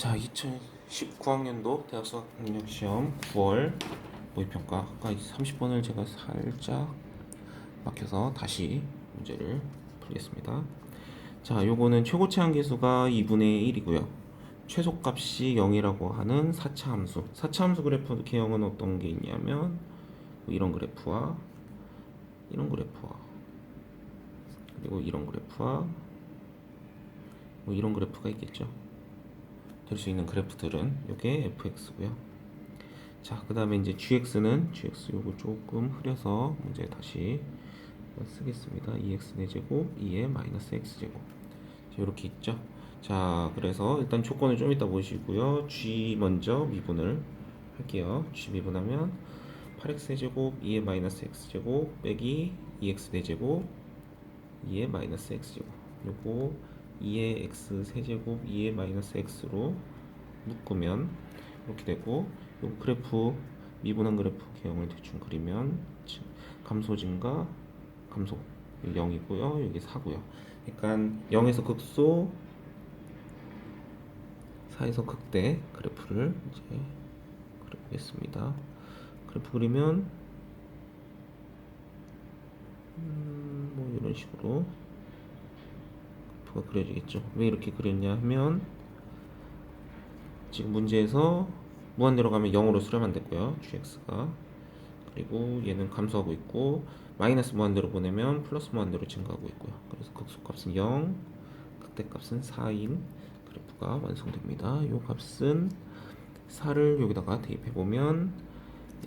자, 2019학년도 대학 수학 능력 시험 9월 모의평가 아까 30번을 제가 살짝 막혀서 다시 문제를 풀겠습니다. 자, 요거는 최고치 한계수가 2분의 1이고요. 최소값이 0이라고 하는 4차 함수. 4차 함수 그래프 개형은 어떤 게 있냐면 뭐 이런 그래프와 이런 그래프와 그리고 이런 그래프와 뭐 이런 그래프가 있겠죠. 될 수 있는 그래프들은 이게 fx고요. 자, 그 다음에 이제 gx는 gx 요거 조금 흐려서 문제 다시 쓰겠습니다. 2x 4제곱 2의 마이너스 x 제곱 이렇게 있죠. 자, 그래서 일단 조건을 좀 이따 보시고요. g 먼저 미분을 할게요. g 미분하면 8x 세제곱 2의 마이너스 x 제곱 빼기 2x 4제곱 2의 마이너스 x 제곱 요거 2의 x 세제곱 2의 마이너스 x로 묶으면 이렇게 되고 요 그래프 미분한 그래프 개형을 대충 그리면 지- 감소 증가 감소 0이고요. 여기 4고요. 그러니까 0에서 극소 4에서 극대 그래프를 이제 그려보겠습니다. 그래프 그리면 음, 뭐 이런 식으로 그래프가 그려지겠죠. 왜 이렇게 그렸냐 하면 지금 문제에서 무한대로 가면 0으로 수렴한 됐고요. gx가 그리고 얘는 감소하고 있고 마이너스 무한대로 보내면 플러스 무한대로 증가하고 있고요. 그래서 극소값은 0, 극대값은 4인 그래프가 완성됩니다. 요 값은 4를 여기다가 대입해 보면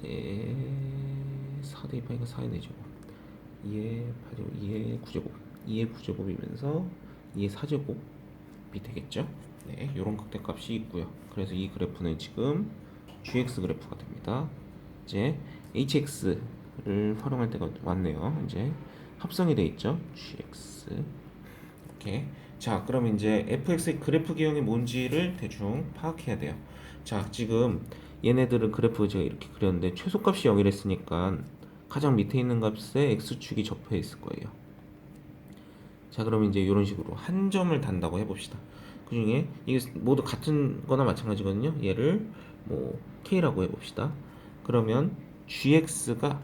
예, 4 대입하니까 4의 4제곱 2의 8제곱 2의 9제곱 2의 9제곱이면서 2의 4제곱이 되겠죠? 네 요런 극대값이 있고요. 그래서 이 그래프는 지금 gx 그래프가 됩니다. 이제 hx를 활용할 때가 왔네요. 이제 합성이 돼 있죠? gx. 이렇게 자 그럼 이제 fx의 그래프 기형이 뭔지를 대충 파악해야 돼요. 자 지금 얘네들은 그래프 제가 이렇게 그렸는데 최소값이 0이랬으니까 가장 밑에 있는 값에 x축이 접해 있을 거예요 자 그럼 이제 이런 식으로 한 점을 단다고 해봅시다. 그 중에 이게 모두 같은 거나 마찬가지거든요. 얘를 뭐 k라고 해봅시다. 그러면 gx가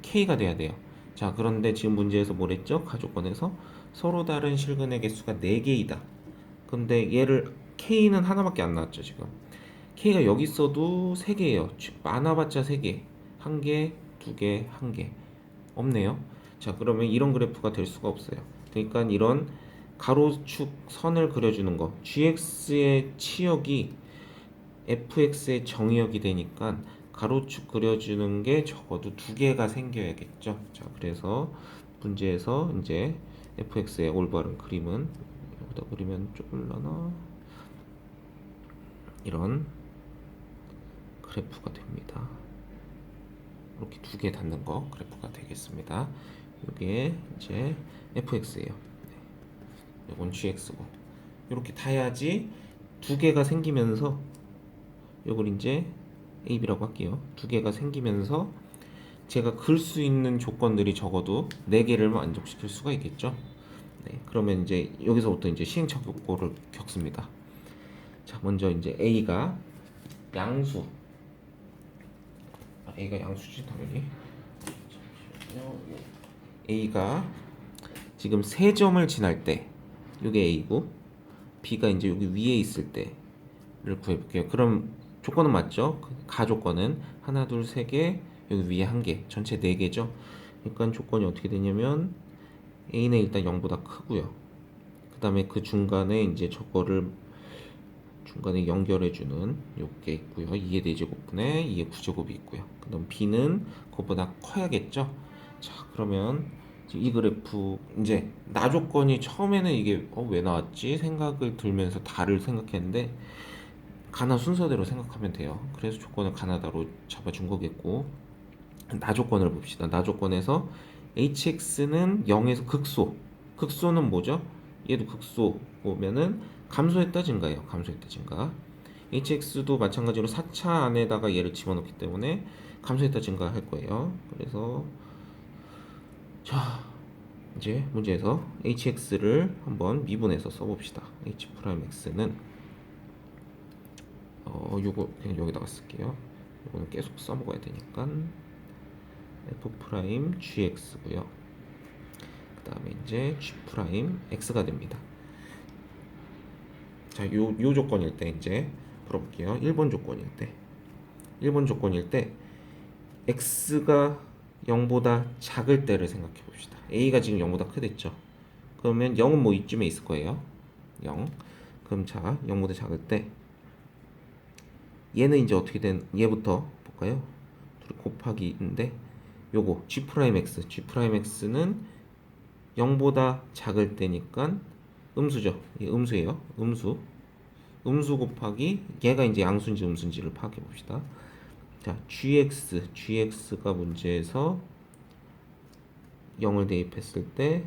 k가 돼야 돼요. 자 그런데 지금 문제에서 뭐랬죠? 가족권에서? 서로 다른 실근의 개수가 4개이다. 근데 얘를 k는 하나밖에 안 나왔죠 지금. K가 여기 있어도 3개예요. 많아봤자 3개. 1개 2개 1개. 없네요. 자 그러면 이런 그래프가 될 수가 없어요 그러니까 이런 가로축 선을 그려주는 거. gx의 치역이 fx의 정의역이 되니까 가로축 그려주는 게 적어도 두 개가 생겨야겠죠. 자 그래서 문제에서 이제 fx의 올바른 그림은 여기다 그리면 좁을라나? 이런 그래프가 됩니다. 이렇게 두 개 닿는 거 그래프가 되겠습니다 이게 이제 fx예요. 네. 이건 gx고. 이렇게 타야지 두 개가 생기면서 이걸 이제 ab라고 할게요. 두 개가 생기면서 제가 글 수 있는 조건들이 적어도 네 개를 만족시킬 수가 있겠죠? 네, 그러면 이제 여기서부터 이제 시행착오 요거를 겪습니다. 자 먼저 이제 a가 양수. 아, a가 양수지 당연히. 잠시만요. A가 지금 세 점을 지날 때 이게 a고 b가 이제 여기 위에 있을 때를 구해볼게요. 그럼 조건은 맞죠? 그 가조건은 하나 둘 세 개 여기 위에 한 개 전체 네 개죠. 그러니까 조건이 어떻게 되냐면 a는 일단 0보다 크고요. 그 다음에 그 중간에 이제 저거를 중간에 연결해주는 요게 있고요. 2의 4제곱분에 2의 9제곱이 있고요. 그 다음 b는 그것보다 커야겠죠. 자 그러면 이 그래프 이제 나 조건이 처음에는 이게 어, 왜 나왔지 생각을 들면서 다를 생각했는데 가나 순서대로 생각하면 돼요. 그래서 조건을 가나다로 잡아준 거겠고 나 조건을 봅시다. 나 조건에서 hx는 0에서 극소. 극소는 뭐죠? 얘도 극소 보면은 감소했다 증가예요. 감소했다 증가. hx도 마찬가지로 4차 안에다가 얘를 집어넣기 때문에 감소했다 증가할 거예요. 그래서 자 이제 문제에서 hx를 한번 미분해서 써봅시다. h 프라임 x는 어 요거 그냥 여기다가 쓸게요. 요거는 계속 써먹어야 되니까 f 프라임 gx고요. 그 다음에 이제 g 프라임 x가 됩니다. 자, 요, 요 조건일 때 이제 풀어볼게요. 1번 조건일 때. 1번 조건일 때 x가 0보다 작을 때를 생각해 봅시다. a가 지금 0보다 크댔죠. 그러면 0은 뭐 이쯤에 있을 거예요. 0. 그럼 자, 0보다 작을 때 얘는 이제 어떻게 된 얘부터 볼까요? 둘이 곱하기인데 요거 g 프라임 x, g 프라임 x는 0보다 작을 때니까 음수죠. 이 음수예요. 음수. 음수 곱하기 얘가 이제 양수인지 음수인지를 파악해 봅시다. 자, gx, gx가 문제에서 0을 대입했을 때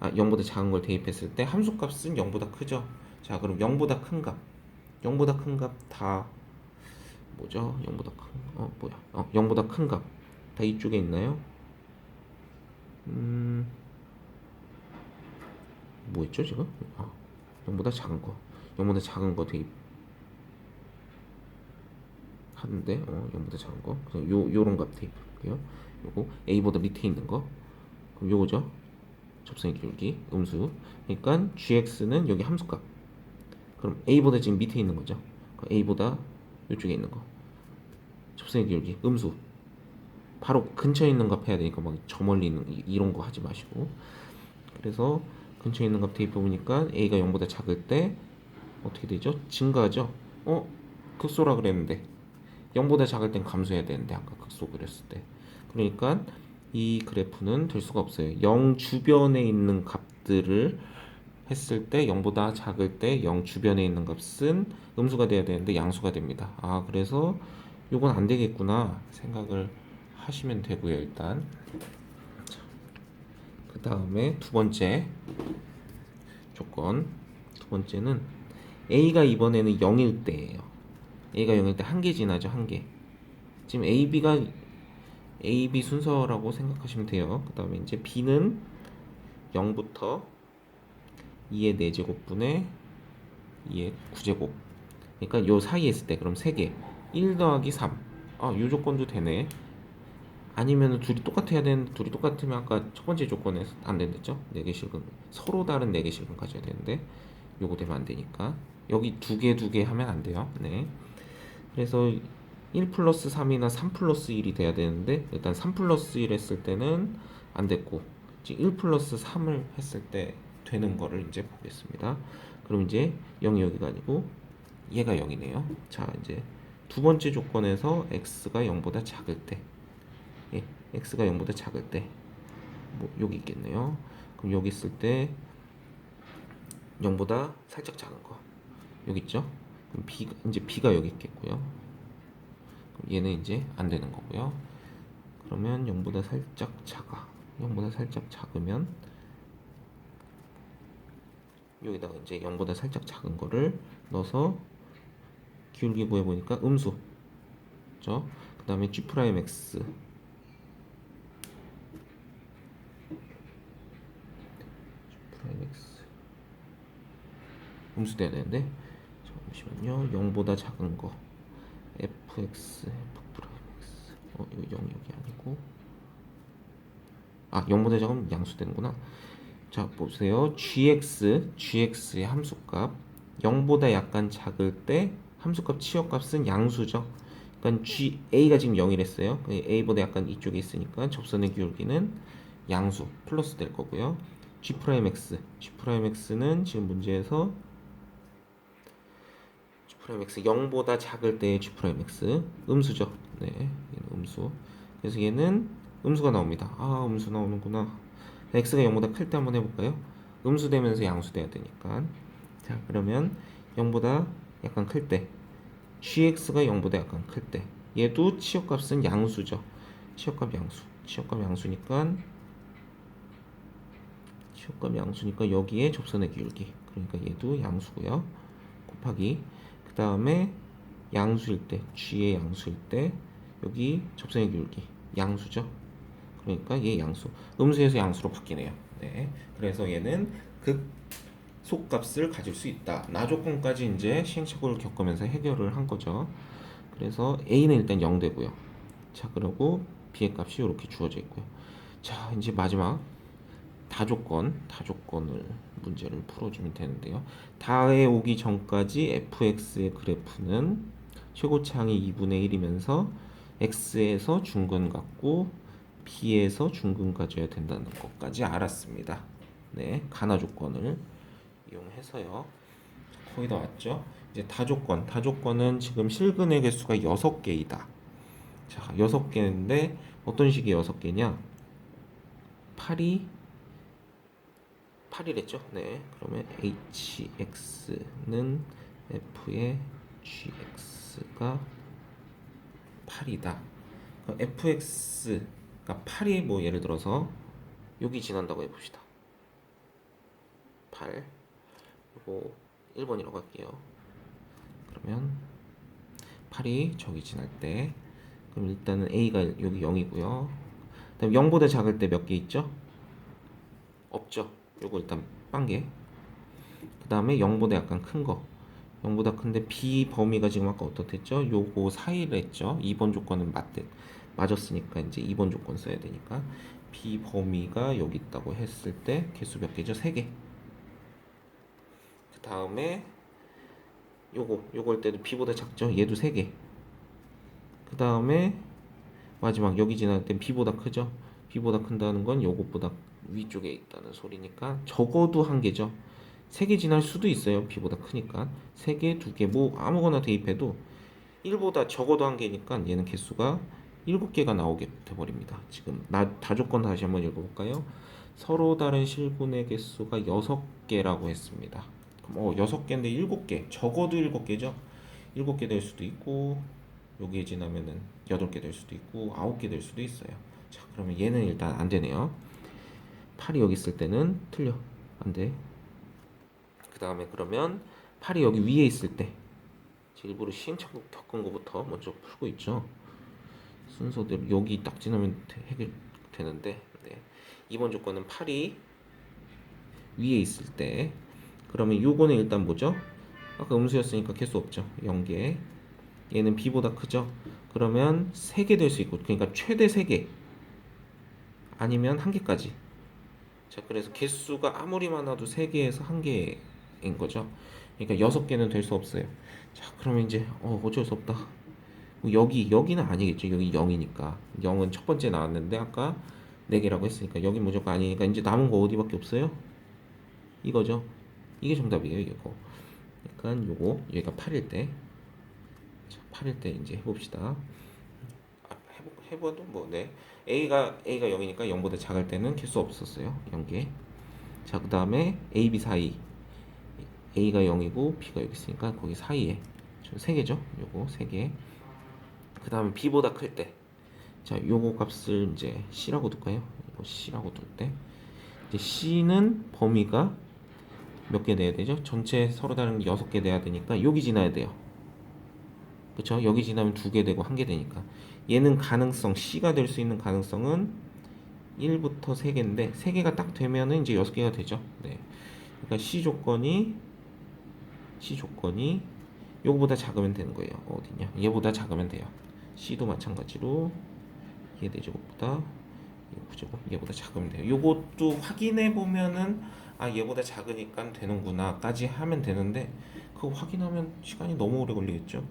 아, 0보다 작은 걸 대입했을 때 함수 값은 0보다 크죠. 자, 그럼 0보다 큰 값. 0보다 큰 값 다 뭐죠? 0보다 큰 어, 뭐야? 어, 0보다 큰 값. 다 이쪽에 있나요? 음. 뭐였죠, 지금? 아, 0보다 작은 거. 0보다 작은 거 대입 하는데 어, 0보다 작은 거. 그래서 요 요런 값 대입할게요. 요거 a보다 밑에 있는 거. 그럼 요거죠. 접선의 기울기 음수. 그러니까 gx는 여기 함수값. 그럼 a보다 지금 밑에 있는 거죠. a보다 이쪽에 있는 거. 접선의 기울기 음수. 바로 근처에 있는 값 해야 되니까 막 저 멀리 있는 이- 이런 거 하지 마시고. 그래서 근처에 있는 값 대입해 보니까 a가 0보다 작을 때 어떻게 되죠? 증가하죠. 어? 극소라 그랬는데 0보다 작을 땐 감소해야 되는데 아까 극소 그렸을 때. 그러니까 이 그래프는 될 수가 없어요. 0 주변에 있는 값들을 했을 때 0보다 작을 때 0 주변에 있는 값은 음수가 돼야 되는데 양수가 됩니다. 아, 그래서 요건 안 되겠구나 생각을 하시면 되고요, 일단. 그 다음에 두 번째 조건. 두 번째는 A가 이번에는 0일 때예요. A가 0일 때 한 개 지나죠, 한 개. 지금 A, B가 A, B 순서라고 생각하시면 돼요. 그 다음에 이제 B는 0부터 2의 4제곱분의 2의 9제곱. 그러니까 요 사이에 있을 때 그럼 3개. 1 더하기 3. 아, 요 조건도 되네. 아니면 둘이 똑같아야 되는데 둘이 똑같으면 아까 첫 번째 조건에서 안 된댔죠? 4개 실근. 서로 다른 4개 실근 가져야 되는데 요거 되면 안 되니까. 여기 두 개 두 개 하면 안 돼요. 네. 그래서 1 플러스 3이나 3 플러스 1이 돼야 되는데 일단 3 플러스 1 했을 때는 안 됐고 지금 1 플러스 3을 했을 때 되는 거를 이제 보겠습니다. 그럼 이제 0이 여기가 아니고 얘가 0이네요. 자 이제 두 번째 조건에서 x가 0보다 작을 때 예, x가 0보다 작을 때 뭐 여기 있겠네요. 그럼 여기 있을 때 0보다 살짝 작은 거 여기 있죠? B가 이제 b가 여기 있겠고요. 얘는 이제 안 되는 거고요. 그러면 0보다 살짝 작아. 0보다 살짝 작으면 여기다가 이제 0보다 살짝 작은 거를 넣어서 기울기 구해 보니까 음수. 그죠? 그 다음에 g 프라임 x 프라임 x 음수 돼야 되는데 잠시만요. 0보다 작은 거. Fx f 프라임 x. 어 이거 0 여기 아니고. 아 0보다 작으면 양수 되는구나. 자 보세요. Gx gx의 함수값. 0보다 약간 작을 때 함수값 치역값은 양수죠. 그러니까 g a가 지금 0이랬어요. a보다 약간 이쪽에 있으니까 접선의 기울기는 양수 플러스 될 거고요. G 프라임 x. G 프라임 x는 지금 문제에서 g 프라임 x 0보다 작을 때의 g 프라임 x 음수죠. 네 얘는 음수. 그래서 얘는 음수가 나옵니다. 아 음수 나오는구나. x가 0보다 클 때 한번 해볼까요? 음수 되면서 양수 돼야 되니까. 자 그러면 0보다 약간 클 때 gx가 0보다 약간 클 때. 얘도 치역값은 양수죠. 치역값 양수. 치역값 양수니까 치역값 양수니까 여기에 접선의 기울기. 그러니까 얘도 양수고요. 곱하기 그 다음에 양수일 때 g의 양수일 때 여기 접선의 기울기 양수죠 그러니까 얘 양수 음수에서 양수로 바뀌네요 네 그래서 얘는 극 속값을 가질 수 있다. 나 조건까지 이제 시행착오를 겪으면서 해결을 한 거죠. 그래서 a는 일단 0 되고요. 자, 그리고 b의 값이 이렇게 주어져 있고요. 자, 이제 마지막 다조건, 다조건을 문제를 풀어주면 되는데요. 다에 오기 전까지 fx의 그래프는 최고차항이 2분의 1이면서 x에서 중근 갖고 b에서 중근 가져야 된다는 것까지 알았습니다. 네, 가나 조건을 이용해서요. 자, 거의 다 왔죠? 이제 다조건, 다조건은 지금 실근의 개수가 6개이다. 자, 6개인데 어떤 식의 6개냐? 8이 8이랬죠? 네. 그러면 hx는 f의 gx가 8이다. 그럼 fx가 8이 뭐 예를 들어서 여기 지난다고 해봅시다. 8 이거 1번이라고 할게요. 그러면 8이 저기 지날 때 그럼 일단은 a가 여기 0이고요. 그다음 0보다 작을 때 몇 개 있죠? 없죠. 요거 일단 빵개. 그 다음에 0보다 약간 큰 거. 0보다 큰데 B 범위가 지금 아까 어떻댔죠? 요거 사이를 했죠. 2번 조건은 맞대, 맞았으니까 이제 2번 조건 써야 되니까 B 범위가 여기 있다고 했을 때 개수 몇 개죠? 3개. 그 다음에 요거 요걸 때도 B보다 작죠? 얘도 3개. 그 다음에 마지막 여기 지날 땐 B보다 크죠? B보다 큰다는 건 요것보다 위쪽에 있다는 소리니까 적어도 한 개죠. 세 개 지날 수도 있어요. B보다 크니까 세 개, 두 개, 뭐 아무거나 대입해도 1보다 적어도 한 개니까 얘는 개수가 7개가 나오게 돼버립니다. 지금 나 다조건 다시 한번 읽어볼까요? 서로 다른 실분의 개수가 6개라고 했습니다. 그럼 어 6개인데 7개 적어도 7개죠. 7개 될 수도 있고 여기에 지나면은 8개 될 수도 있고 9개 될 수도 있어요. 자 그러면 얘는 일단 안 되네요. 8이 여기 있을 때는 틀려 안 돼. 그 다음에 그러면 8이 여기 위에 있을 때 일부러 시행착오 겪은 거부터 먼저 풀고 있죠. 순서대로 여기 딱 지나면 돼- 해결되는데 네. 이번 조건은 8이 위에 있을 때 그러면 요거는 일단 뭐죠? 아까 음수였으니까 개수 없죠. 0개 얘는 b보다 크죠. 그러면 3개 될 수 있고 그러니까 최대 3개 아니면 1개까지 자, 그래서 개수가 아무리 많아도 3개에서 1개인 거죠. 그러니까 6개는 될 수 없어요. 자, 그러면 이제 어, 어쩔 수 없다. 뭐 여기 여기는 아니겠죠. 여기 0이니까. 0은 첫 번째 나왔는데 아까 4개라고 했으니까 여기 무조건 아니니까 이제 남은 거 어디밖에 없어요? 이거죠. 이게 정답이에요, 이거. 그러니까 요거 얘가 8일 때 자, 8일 때 이제 해 봅시다. 해봐도 뭐 네. a가 a가 0이니까 0보다 작을 때는 개수 없었어요. 0개. 자, 그 다음에 a, b 사이 a가 0이고 b가 여기 있으니까 거기 사이에 세 개죠. 요거 세 개. 그 다음에 b보다 클 때. 자, 요거 값을 이제 c라고 둘까요? 이거 c라고 둘 때. 이제 c는 범위가 몇 개 내야 되죠? 전체 서로 다른 게 6개 내야 되니까 여기 지나야 돼요. 그쵸? 여기 지나면 두 개 되고 한 개 되니까 얘는 가능성 C가 될 수 있는 가능성은 1부터 3개인데 3개가 딱 되면은 이제 6개가 되죠. 네. 그러니까 C 조건이 C 조건이 요거보다 작으면 되는 거예요. 어디냐? 얘보다 작으면 돼요. C도 마찬가지로 얘 대제곱보다 얘 부제곱 얘보다 작으면 돼요. 요것도 확인해 보면은 아 얘보다 작으니까 되는구나까지 하면 되는데 그거 확인하면 시간이 너무 오래 걸리겠죠.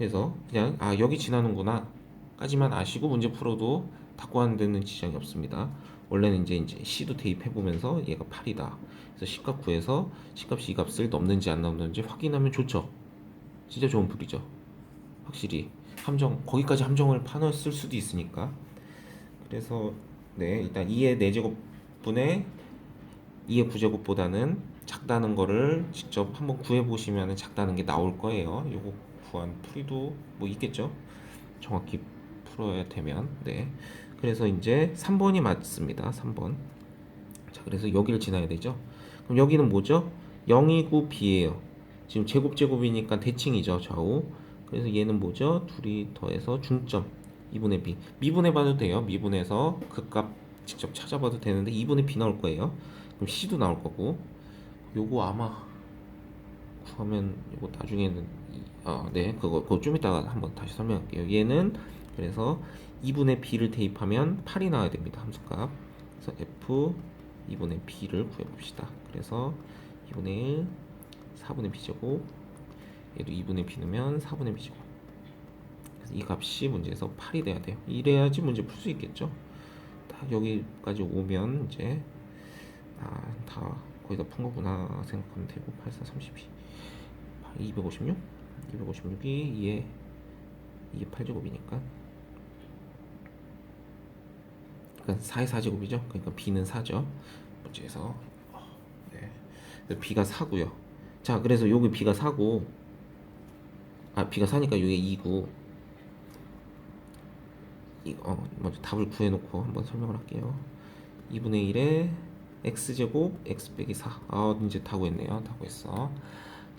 그래서 그냥 아 여기 지나는구나 까지만 아시고 문제 풀어도 닫고 하는 데는 지장이 없습니다. 원래는 이제 이제 C도 대입해 보면서 얘가 8이다. 그래서 C값 구해서 C값이 이 값을 넘는지 안 넘는지 확인하면 좋죠. 진짜 좋은 풀이죠. 확실히 함정 거기까지 함정을 파놨을 수도 있으니까. 그래서 네 일단 2의 4제곱분의 2의 9제곱보다는 작다는 거를 직접 한번 구해 보시면 작다는 게 나올 거예요. 요거 구한 풀이도 뭐 있겠죠. 정확히 풀어야 되면 네. 그래서 이제 3번이 맞습니다. 3번. 자, 그래서 여기를 지나야 되죠. 그럼 여기는 뭐죠? 0이고 b예요. 지금 제곱 제곱이니까 대칭이죠. 좌우. 그래서 얘는 뭐죠? 둘이 더해서 중점 2분의 b. 미분해 봐도 돼요. 미분해서 그값 직접 찾아봐도 되는데 2분의 b 나올 거예요. 그럼 c도 나올 거고 요거 아마 구하면 요거 나중에는 이- 아, 네 그거 그거 좀 이따가 한번 다시 설명할게요. 얘는 그래서 2분의 b를 대입하면 8이 나와야 됩니다. 함수값. 그래서 f 2분의 b를 구해봅시다. 그래서 2분의 1 4분의 b제곱 얘도 2분의 b 넣으면 4분의 b제곱 그래서 이 값이 문제에서 8이 돼야 돼요. 이래야지 문제 풀 수 있겠죠. 딱 여기까지 오면 이제 아, 다 거의 다 푼 거구나 생각하면 되고 8, 4, 32 256? 256이 2에 2에 8제곱이니까 그러니까 4의 4제곱이죠 그러니까 b는 4죠 문제에서 어, 네. b가 4고요 자 그래서 여기 b가 4고 아 b가 4니까 여기 2고 이, 어, 먼저 답을 구해놓고 한번 설명을 할게요 2분의 1에 x제곱 x 빼기 4. 아, 이제 다 구했네요. 다 구했어.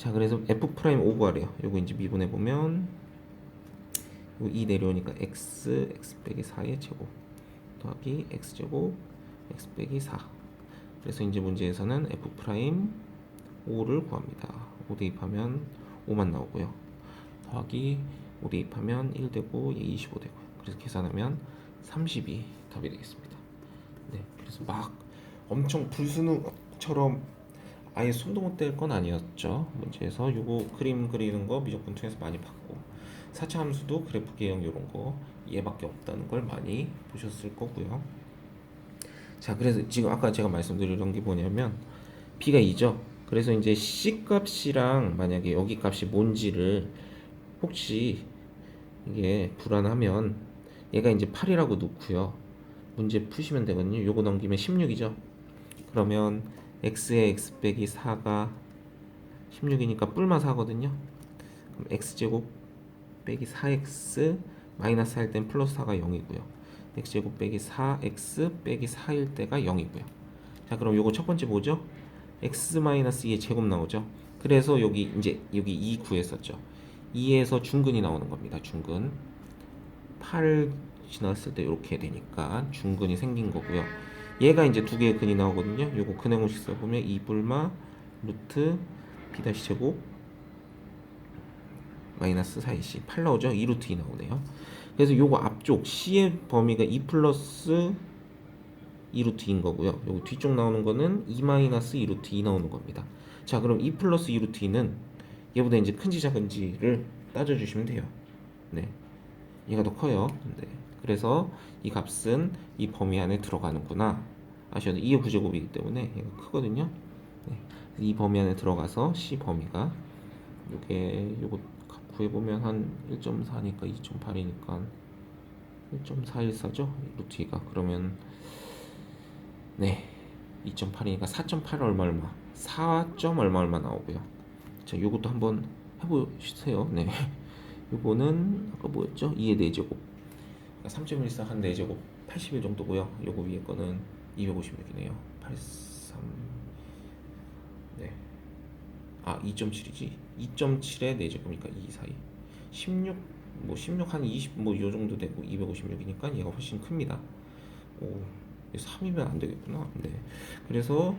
자, 그래서 f 프라임 5 구하래요. 요거 이제 미분해 보면 요2 내려오니까 x x 빼기 4의 제곱 더하기 x 제곱 x 빼기 4. 그래서 이제 문제에서는 f 프라임 5를 구합니다. 5 대입하면 5만 나오고요. 더하기 5 대입하면 1 되고 얘 25 되고요. 그래서 계산하면 32 답이 되겠습니다. 네, 그래서 막 엄청 불순우처럼 아예 손도 못 댈 건 아니었죠. 문제에서 요거 그림 그리는 거 미적분 통해서 많이 봤고 4차 함수도 그래프 개형 요런 거 얘밖에 없다는 걸 많이 보셨을 거고요. 자, 그래서 지금 아까 제가 말씀드리던 게 뭐냐면 b가 2죠. 그래서 이제 c 값이랑 만약에 여기 값이 뭔지를 혹시 이게 불안하면 얘가 이제 8이라고 놓고요. 문제 푸시면 되거든요. 요거 넘기면 16이죠. 그러면 x의 x 빼기 4가 16이니까 뿔마 4거든요. 그럼 x제곱 빼기 4x 마이너스 할 땐 플러스 4가 0이고요. x제곱 빼기 4x 빼기 4일 때가 0이고요. 자, 그럼 요거 첫 번째 뭐죠? x 마이너스 2의 제곱 나오죠. 그래서 여기 이제 여기 2 구했었죠. 2에서 중근이 나오는 겁니다. 중근 8 지났을 때 이렇게 되니까 중근이 생긴 거고요. 얘가 이제 두 개의 근이 나오거든요. 요거 근의 공식 써보면 2불마 루트 b 다시 제곱 마이너스 4이c 8 나오죠. 2 루트 2 나오네요. 그래서 요거 앞쪽 c의 범위가 2 플러스 2 루트 2인 거고요. 요거 뒤쪽 나오는 거는 2 마이너스 2 루트 2 나오는 겁니다. 자, 그럼 2 플러스 2 루트 2는 얘보다 이제 큰지 작은지를 따져주시면 돼요. 네. 얘가 더 커요. 네. 그래서 이 값은 이 범위 안에 들어가는구나. 아셔도 2의 부제곱이기 때문에 얘가 크거든요. 네. 이 범위 안에 들어가서 C 범위가 요게 요거 값 구해보면 한 1.4니까 2.8이니까 1.414죠? 루트 2가 그러면 네 2.8이니까 4.8 얼마 얼마 4. 얼마 얼마 나오고요. 자 요것도 한번 해보세요. 네. 요거는 아까 뭐였죠? 2의 4제곱 3.14 한 4제곱 80일 정도고요. 요거 위에 거는 256이네요. 83 네. 아, 2.7이지. 2.7에 4제곱이니까 2 사이. 16 뭐 16 한 20 뭐 요 정도 되고 256이니까 얘가 훨씬 큽니다. 오, 3이면 안 되겠구나. 네. 그래서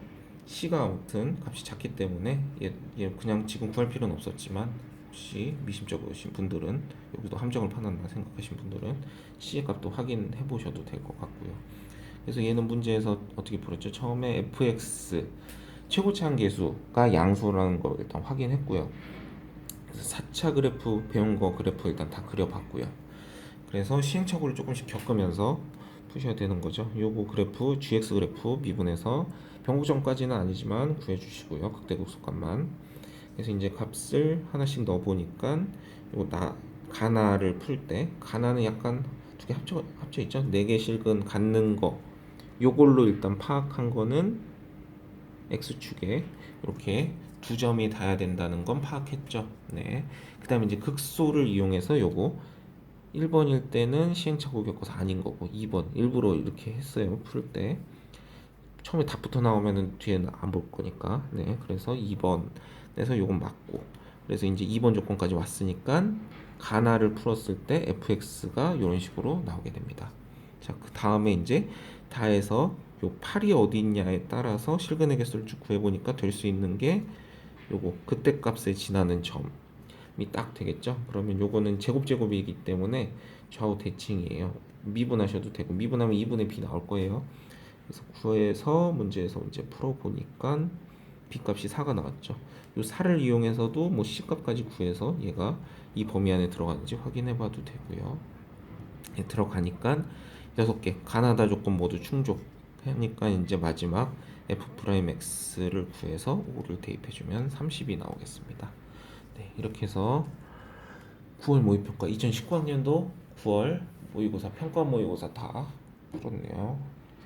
C가 아무튼 값이 작기 때문에 얘, 얘 그냥 지금 구할 필요는 없었지만 혹시 미심쩍으신 분들은 여기도 함정을 파놨나 생각하신 분들은 C의 값도 확인해 보셔도 될 것 같고요. 그래서 얘는 문제에서 어떻게 풀었죠? 처음에 fx 최고치 한계수가 양수라는 걸 일단 확인했고요. 그래서 4차 그래프 배운 거 그래프 일단 다 그려봤고요. 그래서 시행착오를 조금씩 겪으면서 푸셔야 되는 거죠. 요거 그래프 gx 그래프 미분해서 변구점까지는 아니지만 구해주시고요. 극대극소값만. 그래서 이제 값을 하나씩 넣어 보니까 요거 나 가나를 풀 때 가나는 약간 두 개 합쳐 합쳐 있죠. 네 개 실근 갖는 거 요걸로 일단 파악한 거는 x축에 이렇게 두 점이 닿아야 된다는 건 파악했죠. 네. 그 다음에 이제 극소를 이용해서 요거 1번일 때는 시행착오 겪어서 아닌 거고 2번 일부러 이렇게 했어요. 풀 때. 처음에 답부터 나오면은 뒤에는 안 볼 거니까. 네. 그래서 2번에서 요건 맞고. 그래서 이제 2번 조건까지 왔으니까 가나를 풀었을 때 fx가 이런 식으로 나오게 됩니다. 자, 그 다음에 이제 다해서 요 8이 어디 있냐에 따라서 실근의 개수를 쭉 구해보니까 될 수 있는 게 요거 그때 값에 지나는 점이 딱 되겠죠. 그러면 요거는 제곱 제곱이기 때문에 좌우 대칭이에요. 미분하셔도 되고 미분하면 2분의 b 나올 거예요. 그래서 구해서 문제에서 문제 풀어보니까 b 값이 4가 나왔죠. 요 4를 이용해서도 뭐 c 값까지 구해서 얘가 이 범위 안에 들어가는지 확인해 봐도 되고요. 예, 들어가니까 여섯 개 가나다 조건 모두 충족하니까 이제 마지막 f 프라임 x를 구해서 5를 대입해주면 30이 나오겠습니다. 네, 이렇게 해서 9월 모의평가 2019학년도 9월 모의고사 평가 모의고사 다 풀었네요.